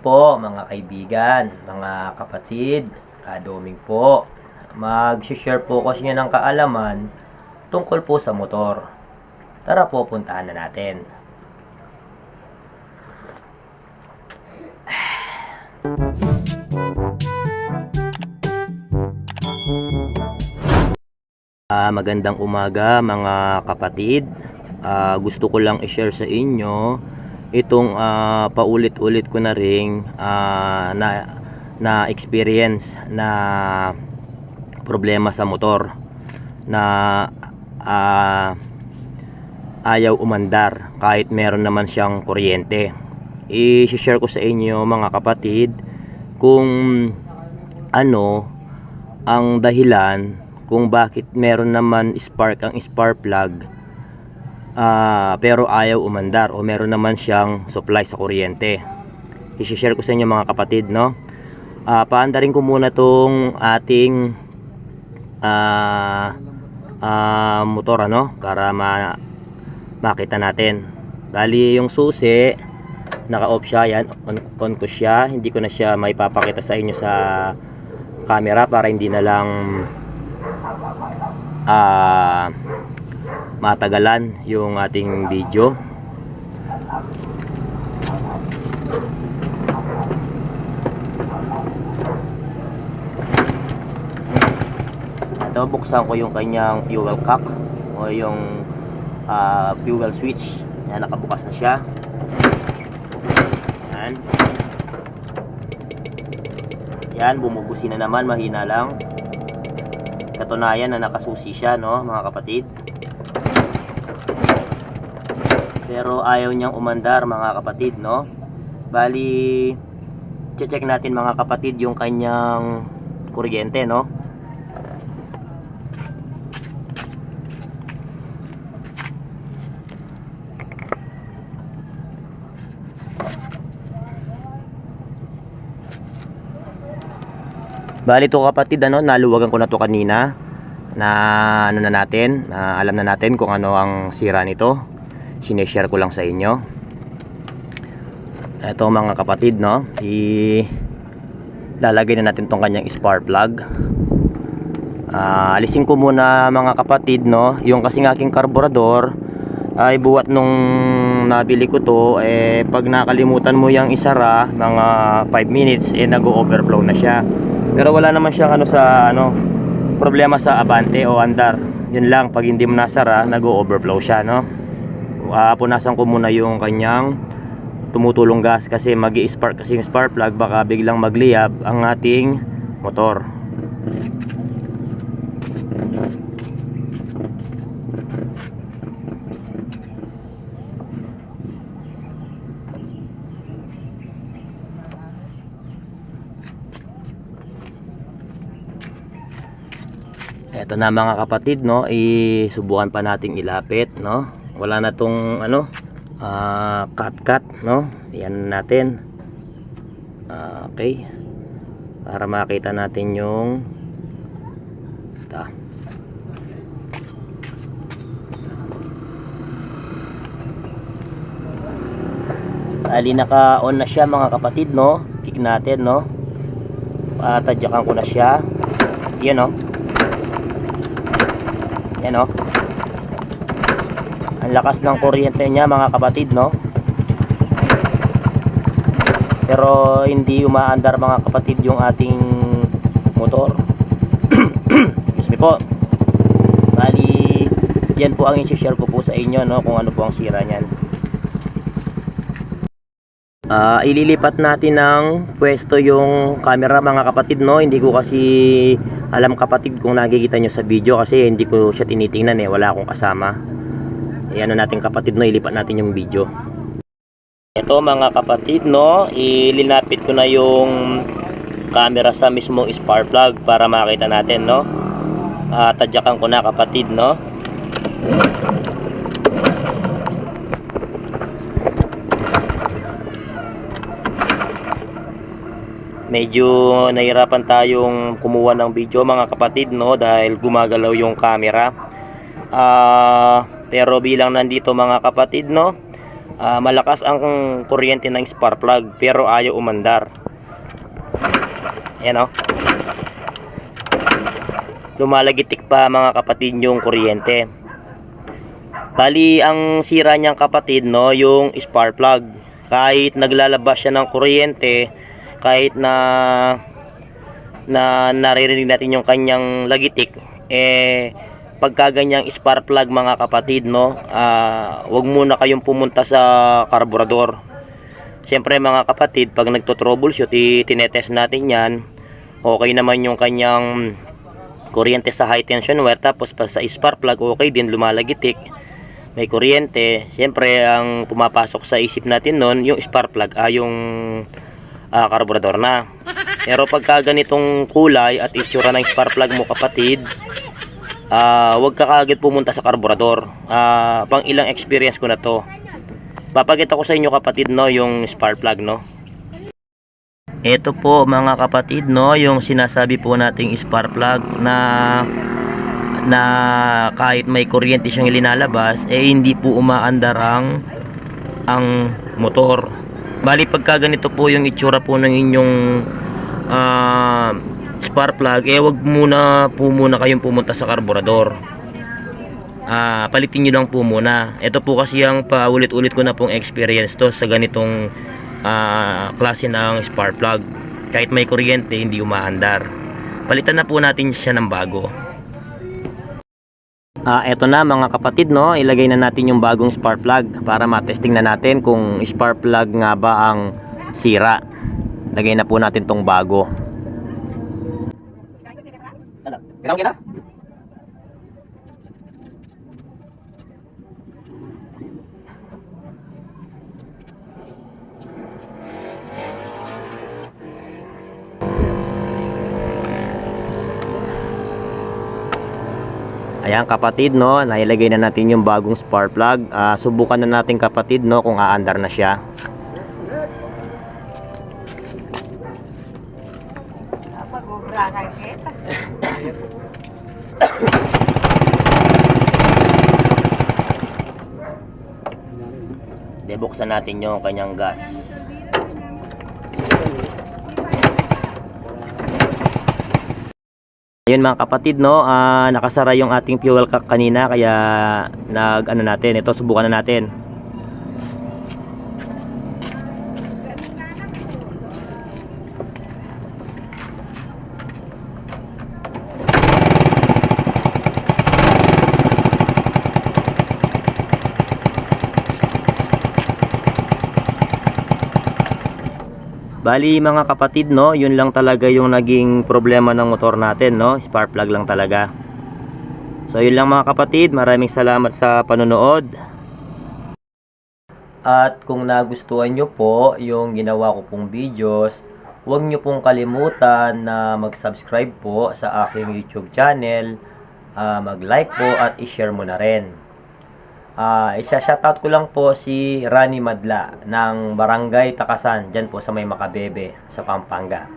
po mga kaibigan, mga kapatid, kadoming po. Mag-share po kasi niya ng kaalaman tungkol po sa motor. Tara po, puntahan na natin. Ah, magandang umaga mga kapatid. Ah, gusto ko lang i-share sa inyo itong ah, paulit-ulit ko na ring ah, na na experience na problema sa motor na ah, ayaw umandar kahit meron naman siyang kuryente. I-share ko sa inyo mga kapatid kung ano ang dahilan kung bakit meron naman spark ang spark plug ah, pero ayaw umandar o meron naman siyang supply sa kuryente. I-share ko sa inyo mga kapatid, no? Ah, paandarin ko muna tong ating ah, ah, motor ano para ma makita natin. Bali yung susi naka-off siya yan, on, on ko siya. Hindi ko na siya may papakita sa inyo sa camera para hindi na lang ah matagalan yung ating video. Ito buksan ko yung kanyang fuel cock o yung ah, fuel switch. Yan nakabukas na siya. Yan yan bumubusi na naman mahina lang. Katunayan na nakasusi siya no mga kapatid pero ayaw niyang umandar mga kapatid no? Bali check natin mga kapatid yung kanyang kuryente no? Bali to kapatid ano, naluwagan ko na to kanina na ano na natin, na alam na natin kung ano ang sira nito. Sineshare ko lang sa inyo. Ito mga kapatid no, i lalagay na natin tong kanyang spark plug. Ah, alisin ko muna mga kapatid no, yung kasing aking karburador ay buwat nung nabili ko to eh pag nakalimutan mo yung isara mga 5 minutes eh nag-overflow na siya. Pero wala naman siyang ano sa ano problema sa abante o andar. Yun lang pag hindi mo nasara nag-overflow siya no uh, punasan ko muna yung kanyang tumutulong gas kasi mag spark kasi yung spark plug baka biglang magliyab ang ating motor Eto na mga kapatid no, isubukan pa nating ilapit no. Wala na tong ano, ah, cut-cut no. Yan natin. Ah, okay. Para makita natin yung ta. Ali naka-on na siya mga kapatid no. Kick natin no. Patadyakan ko na siya. Yan no. Yan o. Ang lakas ng kuryente niya mga kapatid no. Pero hindi umaandar mga kapatid yung ating motor. Excuse me po. Bali, yan po ang i-share ko po sa inyo no kung ano po ang sira niyan. Ah, ililipat natin ng pwesto yung camera mga kapatid no. Hindi ko kasi alam kapatid kung nakikita nyo sa video kasi hindi ko siya tinitingnan eh. Wala akong kasama. E ano natin kapatid no, ilipat natin yung video. Ito mga kapatid no, ilinapit ko na yung camera sa mismong spark plug para makita natin no. Ah, tadyakan ko na kapatid no. medyo nahirapan tayong kumuha ng video mga kapatid no dahil gumagalaw yung camera ah pero bilang nandito mga kapatid no Ah, malakas ang kuryente ng spark plug pero ayaw umandar. Ayan o. Lumalagitik pa mga kapatid yung kuryente. Bali, ang sira niyang kapatid, no, yung spark plug. Kahit naglalabas siya ng kuryente, kahit na na naririnig natin yung kanyang lagitik, eh, pagka ganyang spark plug mga kapatid, no, ah, wag muna kayong pumunta sa karburador. Siyempre mga kapatid, pag nagto-troubleshoot, tinetest natin yan, okay naman yung kanyang kuryente sa high tension wire, tapos pa sa spark plug, okay din, lumalagitik may kuryente, siyempre ang pumapasok sa isip natin nun, yung spark plug, ah, yung ah, karburador na. Pero pagka ganitong kulay at itsura ng spark plug mo kapatid, ah, wag ka kagad pumunta sa karburador. Ah, pang ilang experience ko na to. Papakita ko sa inyo kapatid no, yung spark plug no. Ito po mga kapatid no, yung sinasabi po nating spark plug na na kahit may kuryente siyang linalabas eh hindi po umaandar ang ang motor bali pagka ganito po yung itsura po ng inyong ah, spark plug eh wag muna po muna kayong pumunta sa karburador. Ah palitin nyo lang po muna. Ito po kasi ang paulit-ulit ko na pong experience to sa ganitong ah, klase ng spark plug. Kahit may kuryente hindi umaandar. Palitan na po natin siya ng bago. Ah, eto na mga kapatid no, ilagay na natin yung bagong spark plug para matesting na natin kung spark plug nga ba ang sira. Lagay na po natin tong bago. Ginaw kita? Ayan kapatid no, nailagay na natin yung bagong spark plug. Ah, subukan na natin kapatid no kung aandar na siya. Debuksan natin yung kanyang gas. Ayun mga kapatid no, ah, nakasara yung ating fuel cap kanina kaya nag ano natin, ito subukan na natin. Bali mga kapatid no, yun lang talaga yung naging problema ng motor natin no, spark plug lang talaga. So yun lang mga kapatid, maraming salamat sa panonood. At kung nagustuhan nyo po yung ginawa ko pong videos, huwag nyo pong kalimutan na mag-subscribe po sa aking YouTube channel, ah, mag-like po at i-share mo na rin. Ah, isa-shoutout ko lang po si Rani Madla ng Barangay Takasan, diyan po sa may Makabebe sa Pampanga.